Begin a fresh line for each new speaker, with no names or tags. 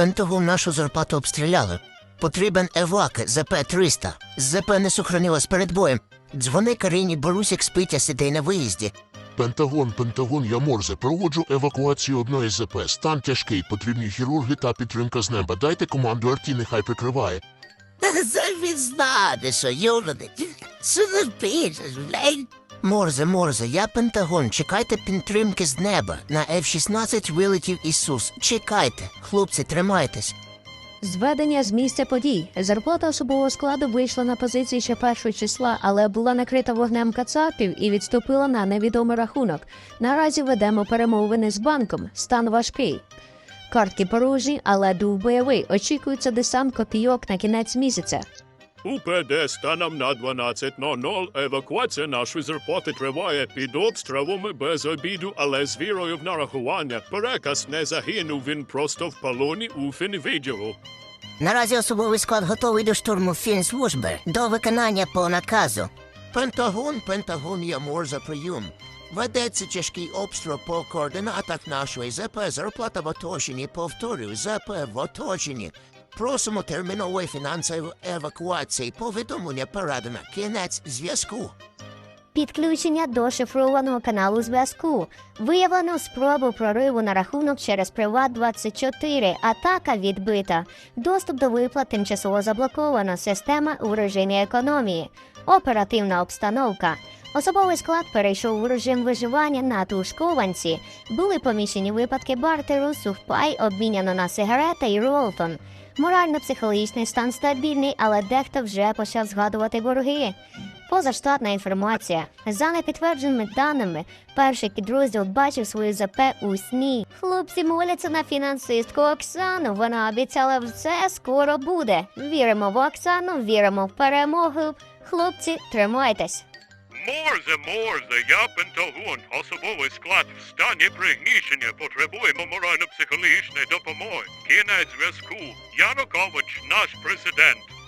Пентагон нашу зарплату обстріляли. Потрібен евак ЗП-300. ЗП не сохранилось перед боєм. Дзвони Карині, Борусік спить, а сидить на виїзді.
Пентагон, Пентагон, я Морзе. Проводжу евакуацію одної ЗП. Стан тяжкий, потрібні хірурги та підтримка з неба. Дайте команду Арті, нехай прикриває.
Він знає, що. Що не пишеш, блядь? Морзе, Морзе, я Пентагон. Чекайте підтримки з неба. На F-16 вилетів Ісус. Чекайте. Хлопці, тримайтесь.
Зведення з місця подій. Зарплата особового складу вийшла на позиції ще першого числа, але була накрита вогнем кацапів і відступила на невідомий рахунок. Наразі ведемо перемовини з банком. Стан важкий. Картки порожні, але дух бойовий. Очікується десант копійок на кінець місяця.
УПД станом на 12.00. Евакуація нашої зарплати триває під обстрілами без обіду, але з вірою в нарахування. Переказ не загинув, він просто в полоні у фінвідділу.
Наразі особовий склад готовий до штурму фінслужби до виконання по наказу. Пентагон, Пентагон, я Морзе, прийом. Ведеться тяжкий обстріл по координатах нашої ЗП. Зарплата в оточенні. Повторюю, ЗП в оточенні. Просимо термінової фінансової евакуації. Повідомлення передано. Кінець зв'язку.
Підключення до шифрованого каналу зв'язку. Виявлено спробу прориву на рахунок через Приват 24. Атака відбита. Доступ до виплат тимчасово заблоковано. Система у режимі економії. Оперативна обстановка. Особовий склад перейшов у режим виживання на тушкованці. Були поміщені випадки бартеру, сухпай, обміняно на сигарети і ролтон. Морально-психологічний стан стабільний, але дехто вже почав згадувати борги. Позаштатна інформація. За непідтвердженими даними, перший підрозділ бачив свою ЗП у сні. Хлопці моляться на фінансистку Оксану. Вона обіцяла все скоро буде. Віримо в Оксану, віримо в перемогу. Хлопці, тримайтесь.
Морзе, морзе, я Пентагон, особовий склад в стані пригнічення, потребуємо морально-психологічної допомоги. Кінець зв'язку. Янукович, наш президент.